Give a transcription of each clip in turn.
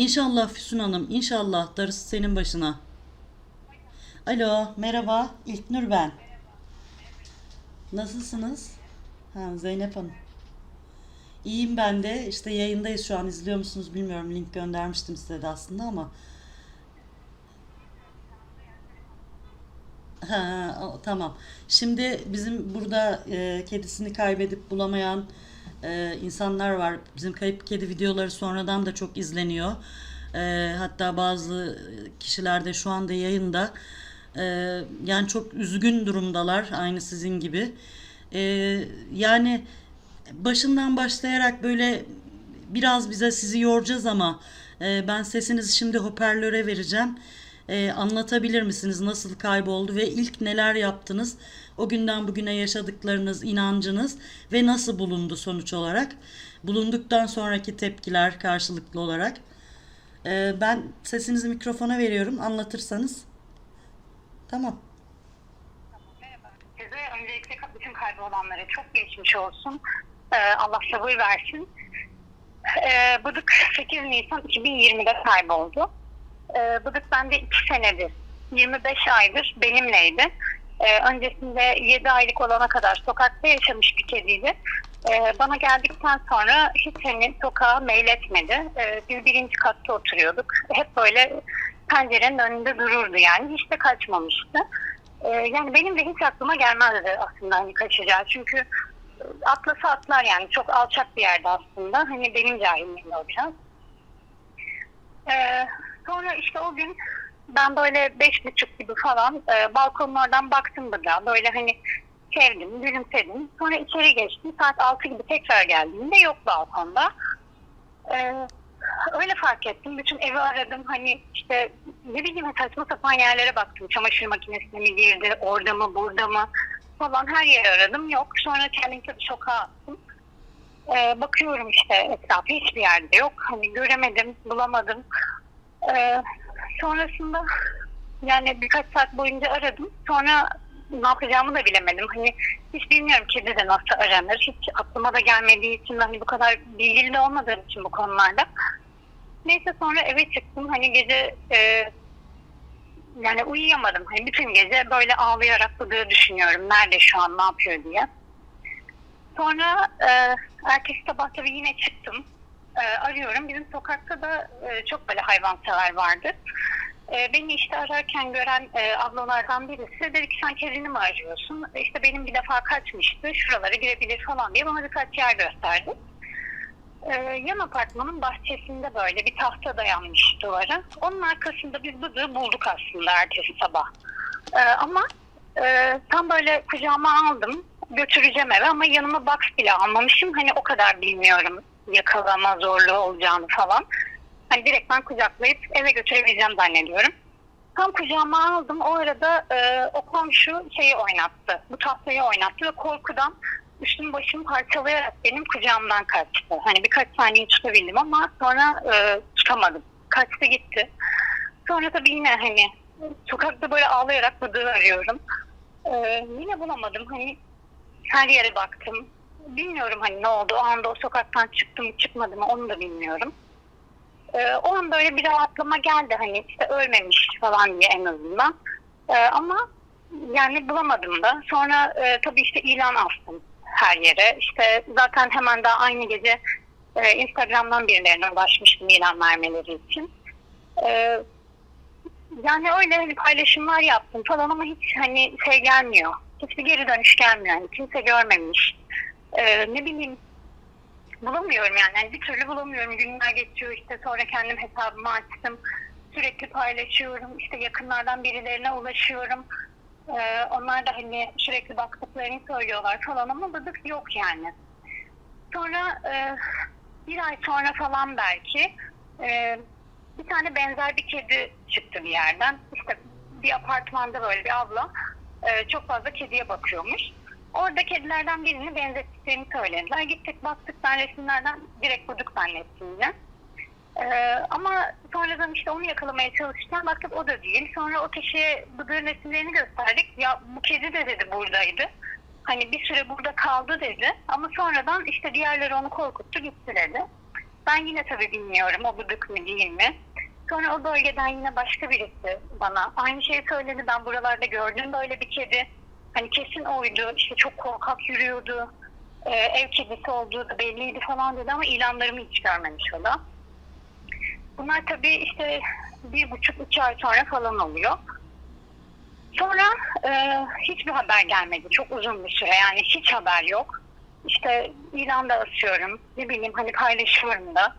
İnşallah Füsun Hanım, inşallah darısı senin başına. Alo, merhaba. İlknur ben. Nasılsınız? Ha, Zeynep Hanım. İyiyim ben de. İşte yayındayız şu an. İzliyor musunuz bilmiyorum. Link göndermiştim size de aslında ama. Ha, tamam. Şimdi bizim burada e, kedisini kaybedip bulamayan e, insanlar var. Bizim kayıp kedi videoları sonradan da çok izleniyor. E, hatta bazı kişiler de şu anda yayında. E, yani çok üzgün durumdalar, aynı sizin gibi. E, yani başından başlayarak böyle biraz bize sizi yoracağız ama e, ben sesinizi şimdi hoparlöre vereceğim. E, anlatabilir misiniz nasıl kayboldu ve ilk neler yaptınız? O günden bugüne yaşadıklarınız, inancınız ve nasıl bulundu sonuç olarak? Bulunduktan sonraki tepkiler karşılıklı olarak. E, ben sesinizi mikrofona veriyorum. Anlatırsanız. Tamam. Size öncelikle bütün kaybolanlara çok geçmiş olsun. Ee, Allah sabır versin. Ee, Bıdık 8 Nisan 2020'de kayboldu. Ee, Bıdık bende 2 senedir, 25 aydır benimleydi. Ee, öncesinde 7 aylık olana kadar sokakta yaşamış bir kediydi. Ee, bana geldikten sonra hiç hani sokağa meyletmedi. Ee, biz birinci katta oturuyorduk. Hep böyle pencerenin önünde dururdu yani. Hiç de kaçmamıştı. Ee, yani benim de hiç aklıma gelmezdi aslında hani kaçacağı. Çünkü atlasa atlar yani çok alçak bir yerde aslında. Hani benim cahilliğim o. Ee, sonra işte o gün ben böyle beş buçuk gibi falan e, balkonlardan baktım burada. Böyle hani sevdim, gülümsedim. Sonra içeri geçtim. Saat altı gibi tekrar geldiğimde yok balkonda. Ee, öyle fark ettim. Bütün evi aradım. Hani işte ne bileyim saçma sapan yerlere baktım. Çamaşır makinesine mi girdi, orada mı, burada mı falan her yeri aradım. Yok. Sonra kendimi tabii sokağa attım. Ee, bakıyorum işte etrafı hiçbir yerde yok. Hani göremedim, bulamadım. Ee, sonrasında yani birkaç saat boyunca aradım. Sonra ne yapacağımı da bilemedim. Hani hiç bilmiyorum kedi de nasıl aranır. Hiç aklıma da gelmediği için hani bu kadar bilgili de olmadığım için bu konularda. Neyse sonra eve çıktım. Hani gece e, yani uyuyamadım. Hani bütün gece böyle ağlayarak Bıdığı düşünüyorum. Nerede şu an ne yapıyor diye. Sonra e, ertesi sabah tabii yine çıktım. E, arıyorum. Bizim sokakta da e, çok böyle hayvansever vardı. E, beni işte ararken gören e, ablalardan birisi dedi ki sen kedini mi arıyorsun? E, İşte benim bir defa kaçmıştı. Şuralara girebilir falan diye bana birkaç yer gösterdi. E, yan apartmanın bahçesinde böyle bir tahta dayanmış duvara. Onun arkasında biz bıdığı bulduk aslında ertesi sabah. E, ama e, tam böyle kucağıma aldım. Götüreceğim eve ama yanıma box bile almamışım. Hani o kadar bilmiyorum yakalama zorluğu olacağını falan. Hani direkt ben kucaklayıp eve götürebileceğim zannediyorum. Tam kucağıma aldım. O arada e, o komşu şeyi oynattı. Bu tahtayı oynattı ve korkudan üstüm başımı parçalayarak benim kucağımdan kaçtı. Hani birkaç saniye tutabildim ama sonra e, tutamadım. Kaçtı gitti. Sonra tabii yine hani sokakta böyle ağlayarak bıdığı arıyorum. E, yine bulamadım. Hani her yere baktım. Bilmiyorum hani ne oldu. O anda o sokaktan çıktım mı çıkmadı mı onu da bilmiyorum. Ee, o an böyle bir rahatlama geldi hani işte ölmemiş falan diye en azından. Ee, ama yani bulamadım da. Sonra e, tabii işte ilan astım her yere. İşte zaten hemen daha aynı gece e, Instagram'dan birilerine ulaşmıştım ilan vermeleri için. Ee, yani öyle hani paylaşımlar yaptım falan ama hiç hani şey gelmiyor. Hiçbir geri dönüş gelmiyor. Yani kimse görmemiş. Ee, ne bileyim bulamıyorum yani. yani bir türlü bulamıyorum. Günler geçiyor işte sonra kendim hesabımı açtım. Sürekli paylaşıyorum. İşte yakınlardan birilerine ulaşıyorum. Ee, onlar da hani sürekli baktıklarını söylüyorlar falan ama bıdık yok yani. Sonra e, bir ay sonra falan belki e, bir tane benzer bir kedi çıktı bir yerden. İşte bir apartmanda böyle bir abla e, çok fazla kediye bakıyormuş. Orada kedilerden birini benzettiklerini söylediler. Gittik baktık ben resimlerden direkt bulduk zannettim yine. Ee, ama sonradan işte onu yakalamaya çalışırken baktık o da değil. Sonra o kişiye bıdığın resimlerini gösterdik. Ya bu kedi de dedi buradaydı. Hani bir süre burada kaldı dedi. Ama sonradan işte diğerleri onu korkuttu gitti dedi. Ben yine tabii bilmiyorum o bıdık mı değil mi. Sonra o bölgeden yine başka birisi bana aynı şeyi söyledi. Ben buralarda gördüm böyle bir kedi. Hani kesin oydu. İşte çok korkak yürüyordu. Ee, ev kedisi olduğu da belliydi falan dedi ama ilanlarımı hiç görmemiş o da. Bunlar tabii işte bir buçuk iki ay sonra falan oluyor. Sonra e, hiçbir haber gelmedi. Çok uzun bir süre yani hiç haber yok. İşte ilanda asıyorum. Ne bileyim hani paylaşıyorum da.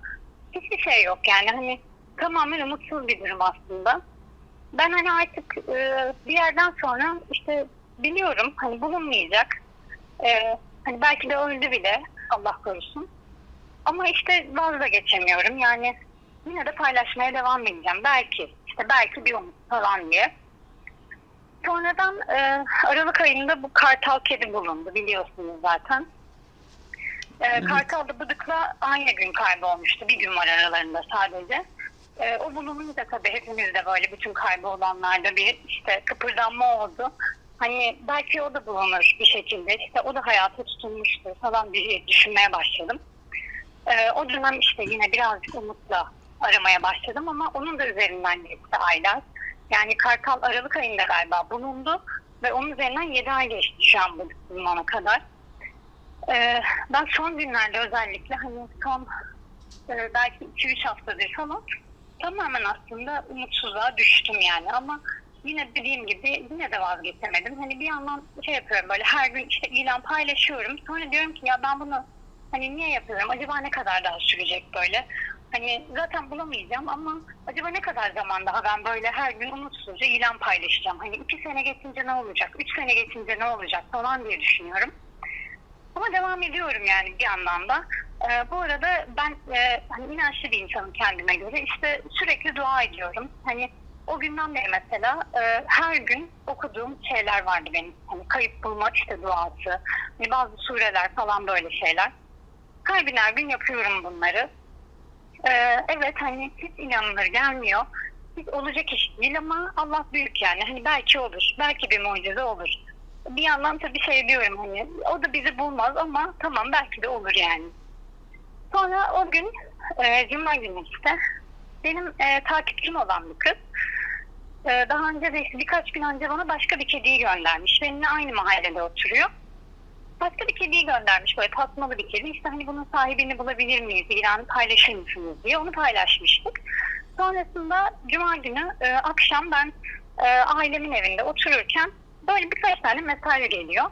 Hiçbir şey yok yani hani tamamen umutsuz bir durum aslında. Ben hani artık e, bir yerden sonra işte biliyorum hani bulunmayacak. E, hani belki de öldü bile Allah korusun. Ama işte vaz da geçemiyorum yani yine de paylaşmaya devam edeceğim. Belki işte belki bir umut falan diye. Sonradan e, Aralık ayında bu kartal kedi bulundu biliyorsunuz zaten. E, Evet. Kartal da Bıdık'la aynı gün kaybolmuştu. Bir gün var aralarında sadece. E, o bulununca tabii hepimizde böyle bütün kaybolanlarda bir işte kıpırdanma oldu. Hani belki o da bulunur bir şekilde. İşte o da hayata tutunmuştur falan diye düşünmeye başladım. E, o dönem işte yine birazcık umutla aramaya başladım ama onun da üzerinden geçti aylar. Yani Kartal Aralık ayında galiba bulundu ve onun üzerinden 7 ay geçti şu an bu bulunana kadar. Ee, ben son günlerde özellikle hani son e, belki 2-3 haftadır falan tamamen aslında umutsuzluğa düştüm yani ama yine dediğim gibi yine de vazgeçemedim. Hani bir yandan şey yapıyorum böyle her gün işte ilan paylaşıyorum. Sonra diyorum ki ya ben bunu hani niye yapıyorum? Acaba ne kadar daha sürecek böyle? Hani zaten bulamayacağım ama acaba ne kadar zaman daha ben böyle her gün umutsuzca ilan paylaşacağım. Hani iki sene geçince ne olacak? Üç sene geçince ne olacak falan diye düşünüyorum. Ama devam ediyorum yani bir yandan da. Ee, bu arada ben e, hani inançlı bir insanım kendime göre. İşte sürekli dua ediyorum. Hani o günden beri mesela e, her gün okuduğum şeyler vardı benim. Hani kayıp bulma işte duası. Hani bazı sureler falan böyle şeyler. Her gün her gün yapıyorum bunları. Ee, evet hani hiç inanılır gelmiyor. Hiç olacak iş değil ama Allah büyük yani. Hani belki olur. Belki bir mucize olur. Bir yandan tabii şey diyorum hani o da bizi bulmaz ama tamam belki de olur yani. Sonra o gün e, Cuma günü işte benim e, takipçim olan bir kız e, daha önce de birkaç gün önce bana başka bir kediyi göndermiş. Benimle aynı mahallede oturuyor. Başka bir kediyi göndermiş böyle tasmalı bir kedi. İşte hani bunun sahibini bulabilir miyiz? İlanı paylaşır mısınız diye onu paylaşmıştık. Sonrasında Cuma günü e, akşam ben e, ailemin evinde otururken böyle birkaç tane mesaj geliyor.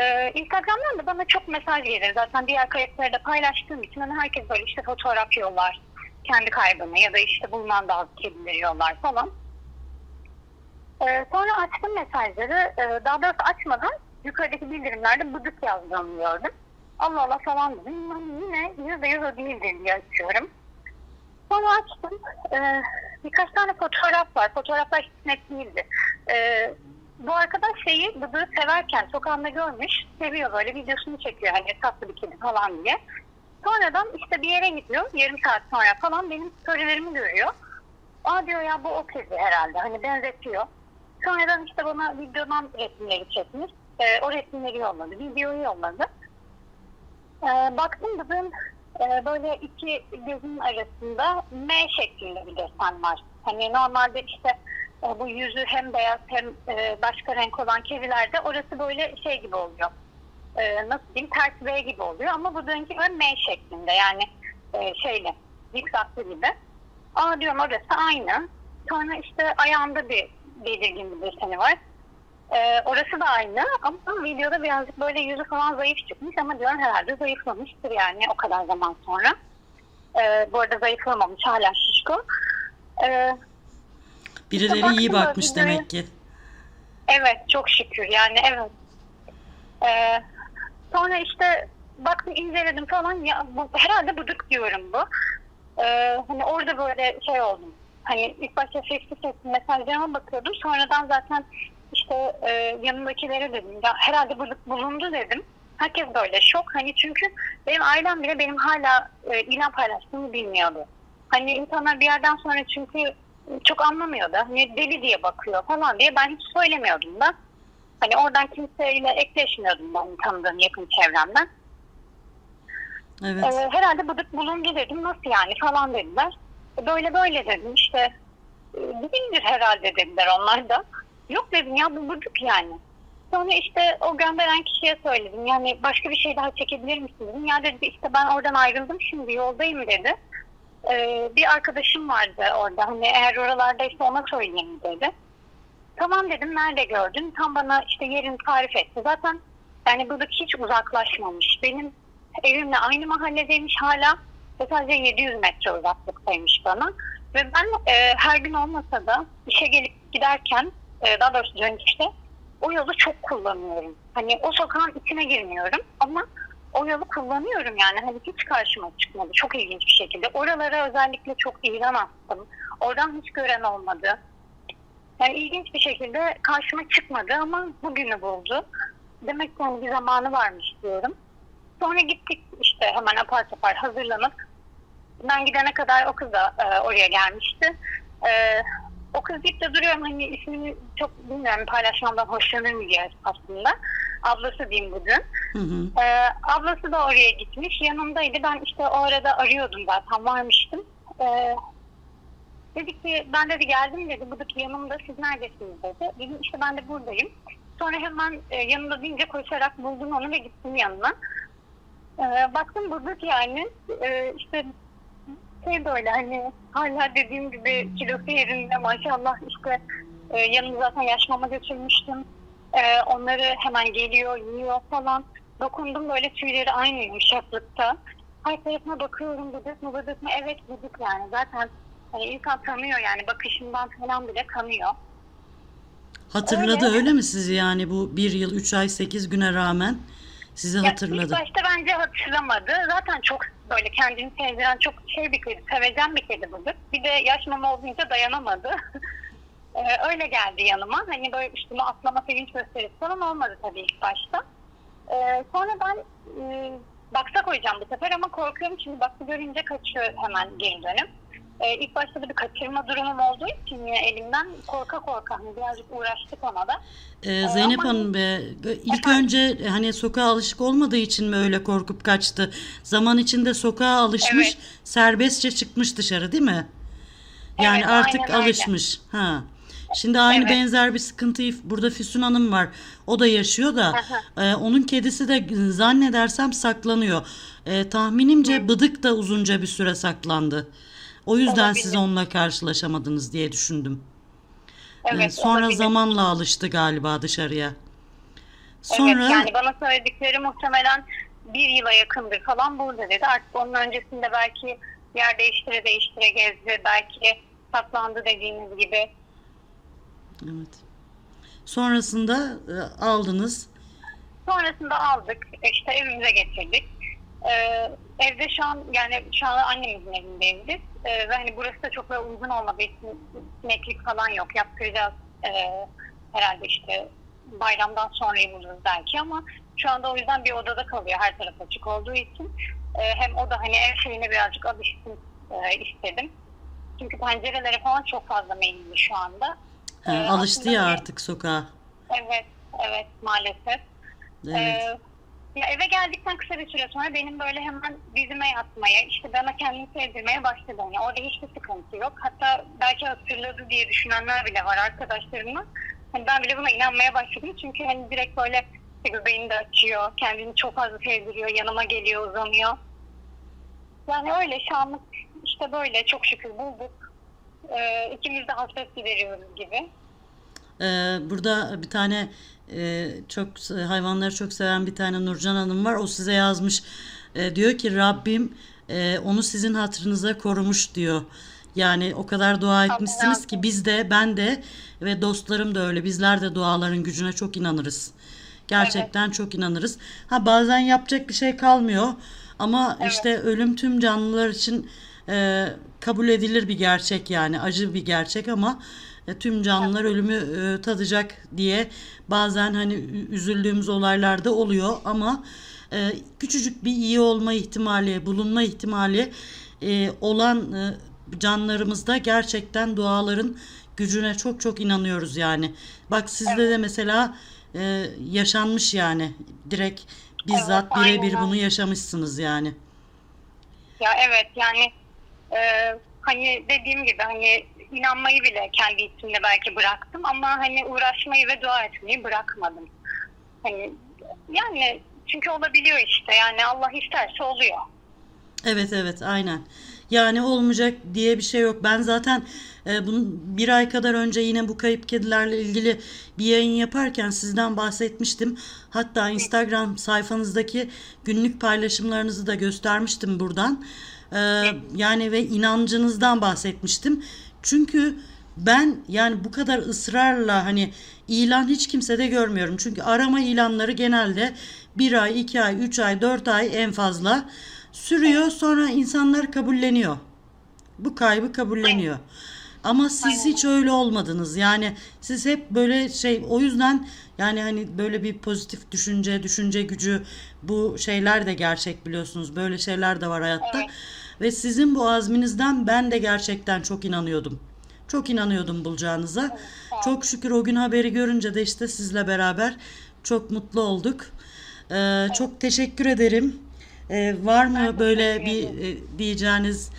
E, Instagram'dan da bana çok mesaj gelir. Zaten diğer kayıtları da paylaştığım için hani herkes böyle işte fotoğraf yollar. Kendi kaybını ya da işte bulunan bazı kedileri yollar falan. E, sonra açtım mesajları. E, daha doğrusu açmadan yukarıdaki bildirimlerde bıdık yazdığını gördüm. Allah Allah falan dedim. Yine yüzde yüz o değildir diye açıyorum. Sonra açtım. Ee, birkaç tane fotoğraf var. Fotoğraflar hiç net değildi. Ee, bu arkadaş şeyi bıdığı severken sokağında görmüş. Seviyor böyle videosunu çekiyor. Hani tatlı bir kedi falan diye. Sonradan işte bir yere gidiyor. Yarım saat sonra falan benim storylerimi görüyor. Aa diyor ya bu o kedi herhalde. Hani benzetiyor. Sonradan işte bana videodan resimleri çekmiş. Ee, o resimleri yolladı. Videoyu yolladı. Ee, baktım bugün e, böyle iki gözün arasında M şeklinde bir desen var. Hani normalde işte e, bu yüzü hem beyaz hem e, başka renk olan kedilerde orası böyle şey gibi oluyor. E, nasıl diyeyim ters V gibi oluyor ama bu dönünki böyle M şeklinde yani e, şeyle zikzaklı gibi. Aa diyorum orası aynı. Sonra işte ayağında bir belirgin bir deseni var. Ee, orası da aynı ama videoda birazcık böyle yüzü falan zayıf çıkmış ama diyorum herhalde zayıflamıştır yani o kadar zaman sonra. Ee, bu arada zayıflamamış hala şişko. Ee, Birileri iyi baktım bakmış böyle demek ki. evet çok şükür yani evet. Ee, sonra işte baktım inceledim falan ya bu, herhalde bıdık diyorum bu. Ee, hani orada böyle şey oldum. Hani ilk başta sesli sesli mesajlarıma bakıyordum. Sonradan zaten işte e, yanındakilere dedim ya herhalde bulundu dedim. Herkes böyle şok. Hani çünkü benim ailem bile benim hala e, ilan paylaştığımı bilmiyordu. Hani insanlar bir yerden sonra çünkü çok anlamıyordu. Hani deli diye bakıyor falan diye ben hiç söylemiyordum da. Hani oradan kimseyle ekleşmiyordum ben tanıdığım yakın çevremden. Evet. Ee, herhalde bıdık bulundu dedim. Nasıl yani falan dediler. Böyle böyle dedim işte. Bilindir herhalde dediler onlar da. Yok dedim ya bu bıdık yani. Sonra işte o gönderen kişiye söyledim. Yani başka bir şey daha çekebilir misin dedim. Ya dedi işte ben oradan ayrıldım şimdi yoldayım dedi. Ee, bir arkadaşım vardı orada. Hani eğer oralardaysa ona söyleyeyim dedi. Tamam dedim nerede gördün? Tam bana işte yerini tarif etti. Zaten yani buradaki hiç uzaklaşmamış. Benim evimle aynı mahalledeymiş hala ve sadece 700 metre uzaklıktaymış bana. Ve ben e, her gün olmasa da işe gelip giderken e, daha doğrusu dönüşte o yolu çok kullanıyorum. Hani o sokağın içine girmiyorum ama o yolu kullanıyorum yani. Hani hiç karşıma çıkmadı. Çok ilginç bir şekilde. Oralara özellikle çok ilan attım. Oradan hiç gören olmadı. Yani ilginç bir şekilde karşıma çıkmadı ama bugünü buldu. Demek ki hani bir zamanı varmış diyorum. Sonra gittik işte hemen apar topar hazırlanıp ben gidene kadar o kız da e, oraya gelmişti. E, o kız deyip de duruyorum hani ismini çok bilmiyorum paylaşmamdan hoşlanır mı diye aslında. Ablası diyeyim bugün. Hı hı. Ee, ablası da oraya gitmiş. Yanımdaydı. Ben işte o arada arıyordum zaten. Varmıştım. Ee, dedi ki ben dedi geldim dedi. Buradaki yanımda siz neredesiniz dedi. Dedim işte ben de buradayım. Sonra hemen e, yanımda deyince koşarak buldum onu ve gittim yanına. Ee, baktım buradaki yani e, işte şey böyle hani hala dediğim gibi kilosu yerinde maşallah işte e, yanımda zaten yaş mama götürmüştüm. E, onları hemen geliyor, yiyor falan. Dokundum böyle tüyleri aynı yumuşaklıkta. Her tarafına bakıyorum bıdık mı bıdık mı? Evet bıdık yani. Zaten hani insan tanıyor yani bakışından falan bile kanıyor. Hatırladı Öyle. öyle mi sizi yani bu bir yıl üç ay sekiz güne rağmen sizi Ya ilk hatırladı. başta bence hatırlamadı. Zaten çok böyle kendini sevdiren çok şey bir kedi, sevecen bir kedi bıdık. Bir de yaş mama olunca dayanamadı. Ee, öyle geldi yanıma. Hani böyle üstüme atlama sevinç gösterisi falan olmadı tabii ilk başta. Ee, sonra ben e, baksa koyacağım bu sefer ama korkuyorum çünkü baksı görünce kaçıyor hemen geri dönüp. Ee, ilk başta da bir kaçırma durumum olduğu için yine elimden korka korka hani birazcık uğraştık ona da. Ee, Zeynep ama- Hanım be, ilk Efendim? önce hani sokağa alışık olmadığı için mi öyle korkup kaçtı? Zaman içinde sokağa alışmış, Evet. serbestçe çıkmış dışarı değil mi? Yani Evet, artık aynen öyle. alışmış. Ha. Şimdi aynı Evet. benzer bir sıkıntıyı burada Füsun Hanım var. O da yaşıyor da e, onun kedisi de zannedersem saklanıyor. E, tahminimce Bıdık da uzunca bir süre saklandı. O yüzden Olabilir. siz onunla karşılaşamadınız diye düşündüm. Evet, sonra olabilir. zamanla alıştı galiba dışarıya. Evet Sonra yani bana söyledikleri muhtemelen bir yıla yakındır falan burada dedi. Artık onun öncesinde belki yer değiştire değiştire gezdi. Belki saklandı dediğiniz gibi. evet. Sonrasında e, aldınız. Sonrasında aldık. işte evimize getirdik. Ee, evde şu an yani şu an annemizin evindeyiz biz. Ee, ve hani burası da çok böyle uygun olmadığı için sineklik falan yok. Yaptıracağız ee, herhalde işte bayramdan sonra buluruz belki ama şu anda o yüzden bir odada kalıyor her taraf açık olduğu için. Ee, hem o da hani ev şeyine birazcık alışsın e, istedim. Çünkü pencerelere falan çok fazla meyilli şu anda. Ha, Ee, alıştı ya artık sokağa. Evet, evet maalesef. Evet. Ee, ya eve geldikten kısa bir süre sonra benim böyle hemen dizime yatmaya, işte bana kendimi sevdirmeye başladı. Yani orada hiçbir sıkıntı yok. Hatta belki hatırladı diye düşünenler bile var arkadaşlarımın. Hani ben bile buna inanmaya başladım. Çünkü hani direkt böyle işte göbeğini de açıyor, kendini çok fazla sevdiriyor, yanıma geliyor, uzanıyor. Yani öyle şu anlık işte böyle çok şükür bulduk. Ee, ikimiz de hasret gideriyoruz gibi. Ee, burada bir tane e, çok hayvanları çok seven bir tane Nurcan Hanım var. O size yazmış. E, diyor ki Rabbim e, onu sizin hatırınıza korumuş diyor. Yani o kadar dua etmişsiniz ki biz de ben de ve dostlarım da öyle. Bizler de duaların gücüne çok inanırız. Gerçekten çok inanırız. Ha bazen yapacak bir şey kalmıyor. Ama işte ölüm tüm canlılar için e, kabul edilir bir gerçek yani acı bir gerçek ama e, tüm canlılar ölümü e, tadacak diye bazen hani üzüldüğümüz olaylar da oluyor. Ama e, küçücük bir iyi olma ihtimali, bulunma ihtimali e, olan e, canlarımızda gerçekten duaların gücüne çok çok inanıyoruz yani. Bak sizde de mesela e, yaşanmış yani. Direkt bizzat Evet, birebir bunu yaşamışsınız yani. ya evet yani e, hani dediğim gibi hani inanmayı bile kendi içimde belki bıraktım ama hani uğraşmayı ve dua etmeyi bırakmadım. Hani yani çünkü olabiliyor işte yani Allah isterse oluyor. Evet evet aynen. Yani olmayacak diye bir şey yok. Ben zaten e, bunun bir ay kadar önce yine bu kayıp kedilerle ilgili bir yayın yaparken sizden bahsetmiştim. Hatta Instagram sayfanızdaki günlük paylaşımlarınızı da göstermiştim buradan. E, yani ve inancınızdan bahsetmiştim. Çünkü ben yani bu kadar ısrarla hani ilan hiç kimsede görmüyorum. Çünkü arama ilanları genelde bir ay, iki ay, üç ay, dört ay en fazla sürüyor. Sonra insanlar kabulleniyor. Bu kaybı kabulleniyor. Ama siz hiç öyle olmadınız. Yani siz hep böyle şey o yüzden yani hani böyle bir pozitif düşünce, düşünce gücü bu şeyler de gerçek biliyorsunuz. Böyle şeyler de var hayatta. Evet. Ve sizin bu azminizden ben de gerçekten çok inanıyordum. Çok inanıyordum bulacağınıza. Çok şükür o gün haberi görünce de işte sizle beraber çok mutlu olduk. Ee, Çok teşekkür ederim. Ee, var mı böyle bir e, diyeceğiniz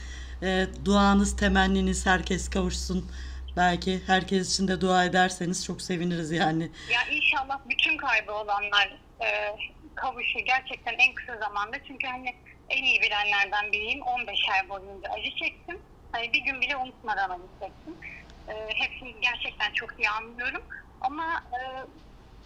e, duanız, temenniniz herkes kavuşsun. Belki herkes için de dua ederseniz çok seviniriz yani. Ya inşallah bütün kaybı olanlar e, kavuşur gerçekten en kısa zamanda. Çünkü hani en iyi bilenlerden biriyim. 15 ay boyunca acı çektim. Hani bir gün bile unutmadan acı çektim. E, hepsini gerçekten çok iyi anlıyorum. Ama e,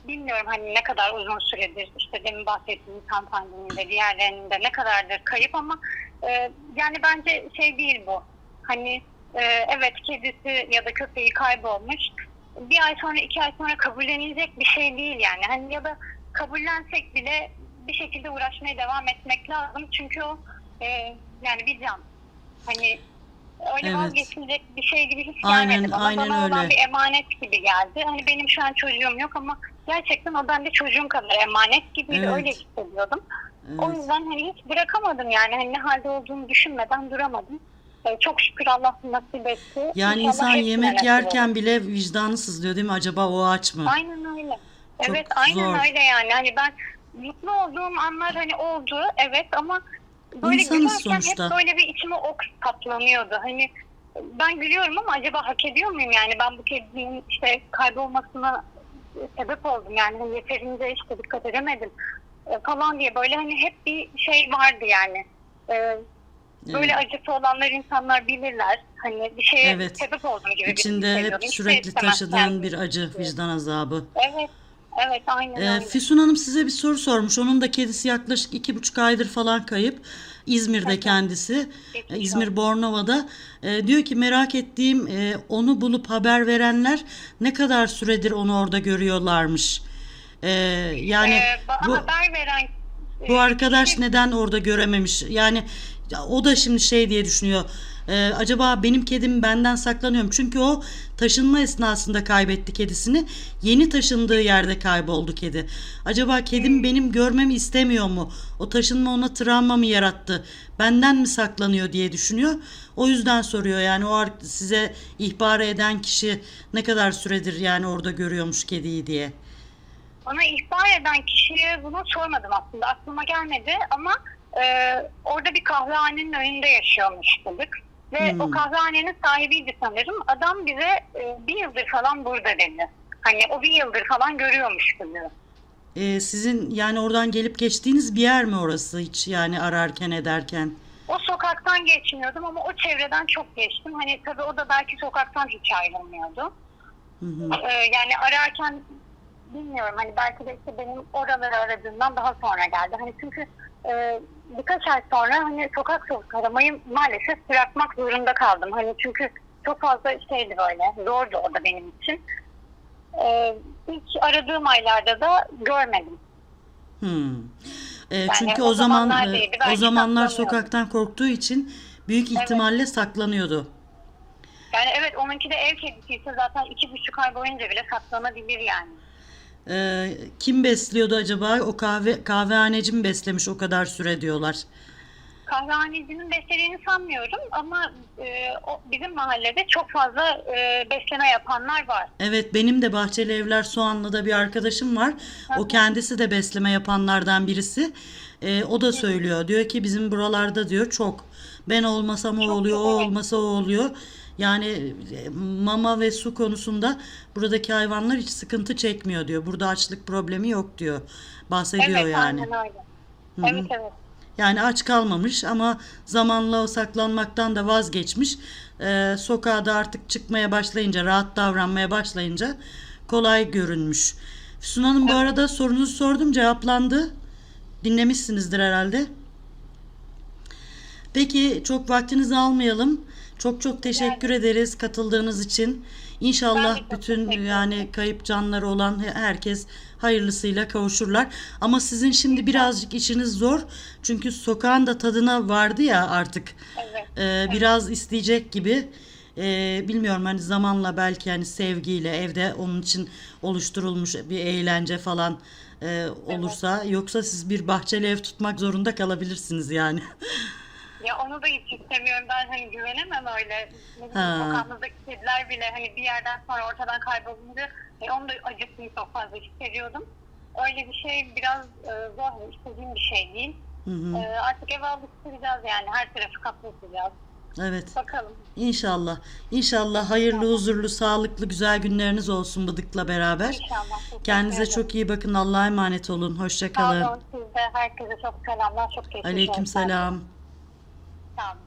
bilmiyorum hani ne kadar uzun süredir işte demin bahsettiğim kan pandemide diğerlerinde ne kadardır kayıp ama e, yani bence şey değil bu. Hani e, evet kedisi ya da köpeği kaybolmuş. Bir ay sonra iki ay sonra kabullenilecek bir şey değil yani. Hani ya da kabullensek bile bir şekilde uğraşmaya devam etmek lazım. Çünkü o e, yani bir can. Hani öyle Evet. vazgeçilecek bir şey gibi hiç Aynen, gelmedi. Bana, aynen bana olan öyle. bir emanet gibi geldi. Hani benim şu an çocuğum yok ama gerçekten o bende çocuğum kadar emanet gibiydi. Evet. Öyle hissediyordum. O Evet. yüzden hani hiç bırakamadım yani. Hani ne halde olduğunu düşünmeden duramadım. Ee, çok şükür Allah nasip etti. Yani İnşallah insan yemek yerken olur. bile vicdanı sızlıyor değil mi? Acaba o aç mı? Aynen öyle. Çok evet aynen zor. öyle yani. Hani ben mutlu olduğum anlar hani oldu evet ama böyle İnsanız gülerken sonuçta. hep böyle bir içime ok saplanıyordu. Hani ben gülüyorum ama acaba hak ediyor muyum yani ben bu kedinin işte kaybolmasına sebep oldum yani hani yeterince işte dikkat edemedim e, falan diye böyle hani hep bir şey vardı yani. Ee, Böyle Evet. acısı olanlar insanlar bilirler. Hani bir şeye Evet. sebep olduğum gibi bir İçinde şey hep sürekli taşıdığın bir acı, vicdan azabı. Evet. Evet aynen Ee, öyle. Füsun Hanım size bir soru sormuş. Onun da kedisi yaklaşık iki buçuk aydır falan kayıp. İzmir'de kendisi. Geçmiş Ee, İzmir Bornova'da. Ee, diyor ki merak ettiğim e, onu bulup haber verenler ne kadar süredir onu orada görüyorlarmış. Ee, yani Ee, bana bu haber veren bu e, arkadaş kişi- neden orada görememiş? Yani ya o da şimdi şey diye düşünüyor. Ee, acaba benim kedim benden saklanıyor mu? Çünkü o taşınma esnasında kaybetti kedisini. Yeni taşındığı yerde kayboldu kedi. Acaba kedim benim görmemi istemiyor mu? O taşınma ona travma mı yarattı? Benden mi saklanıyor diye düşünüyor. O yüzden soruyor yani o size ihbar eden kişi ne kadar süredir yani orada görüyormuş kediyi diye. Bana ihbar eden kişiye bunu sormadım aslında. Aklıma gelmedi ama e, orada bir kahvehanenin önünde yaşıyormuştuk. Ve Hmm. o kahvehanenin sahibiydi sanırım. Adam bize e, bir yıldır falan burada dedi. Hani o bir yıldır falan görüyormuş bizi. Ee, sizin yani oradan gelip geçtiğiniz bir yer mi orası hiç yani ararken ederken? O sokaktan geçmiyordum ama o çevreden çok geçtim. Hani tabii o da belki sokaktan hiç ayrılmıyordu. Hı hı. Ee, yani ararken bilmiyorum hani belki de işte benim oraları aradığımdan daha sonra geldi. Hani çünkü e, birkaç ay sonra hani sokak sokak aramayı maalesef bırakmak zorunda kaldım. Hani çünkü çok fazla şeydi böyle zordu o da benim için. Ee, ilk aradığım aylarda da görmedim. Hmm. Ee, çünkü o o zaman e, o zamanlar sokaktan korktuğu için büyük ihtimalle saklanıyordu. Yani evet onunki de ev kedisiyse zaten iki buçuk ay boyunca bile saklanabilir yani. Ee, kim besliyordu acaba? O kahve kahvehaneci mi beslemiş o kadar süre diyorlar. kahvehanecinin beslediğini sanmıyorum ama e, o, bizim mahallede çok fazla e, besleme yapanlar var. Evet benim de Bahçeli Evler Soğanlı'da bir arkadaşım var. O kendisi de besleme yapanlardan birisi. Ee, o da söylüyor. Diyor ki bizim buralarda diyor çok. Ben olmasam o Çok oluyor, o evet. olmasa o oluyor. Yani e, mama ve su konusunda buradaki hayvanlar hiç sıkıntı çekmiyor diyor. Burada açlık problemi yok diyor. Bahsediyor evet, yani. aynen öyle. Evet, evet. Yani aç kalmamış ama zamanla o saklanmaktan da vazgeçmiş. Ee, sokağa da artık çıkmaya başlayınca, rahat davranmaya başlayınca kolay görünmüş. Füsun Hanım bu arada sorunuzu sordum cevaplandı. Dinlemişsinizdir herhalde. Peki çok vaktinizi almayalım. Çok çok teşekkür ederiz katıldığınız için. İnşallah bütün yani kayıp canları olan herkes hayırlısıyla kavuşurlar. Ama sizin şimdi birazcık işiniz zor. Çünkü sokağın da tadına vardı ya artık. Evet. Ee, biraz isteyecek gibi. Ee, bilmiyorum hani zamanla belki hani sevgiyle evde onun için oluşturulmuş bir eğlence falan e, olursa yoksa siz bir bahçeli ev tutmak zorunda kalabilirsiniz yani. Ya onu da hiç istemiyorum. Ben hani güvenemem öyle. Ha. Sokağımızdaki kediler bile hani bir yerden sonra ortadan kaybolunca e, onu da acısını çok fazla hissediyordum. Öyle bir şey biraz e, zor. Hani istediğim bir şey değil. Hı hı. E, artık ev alıştıracağız yani. Her tarafı kapatacağız. Evet. Bakalım. İnşallah. İnşallah hayırlı, huzurlu, sağlıklı, güzel günleriniz olsun Bıdık'la beraber. İnşallah. Kendinize ederim. çok iyi bakın. Allah'a emanet olun. Hoşça Sağ olun. Siz de herkese çok selamlar. Çok teşekkür ederim. Aleyküm selam. Sağ olun.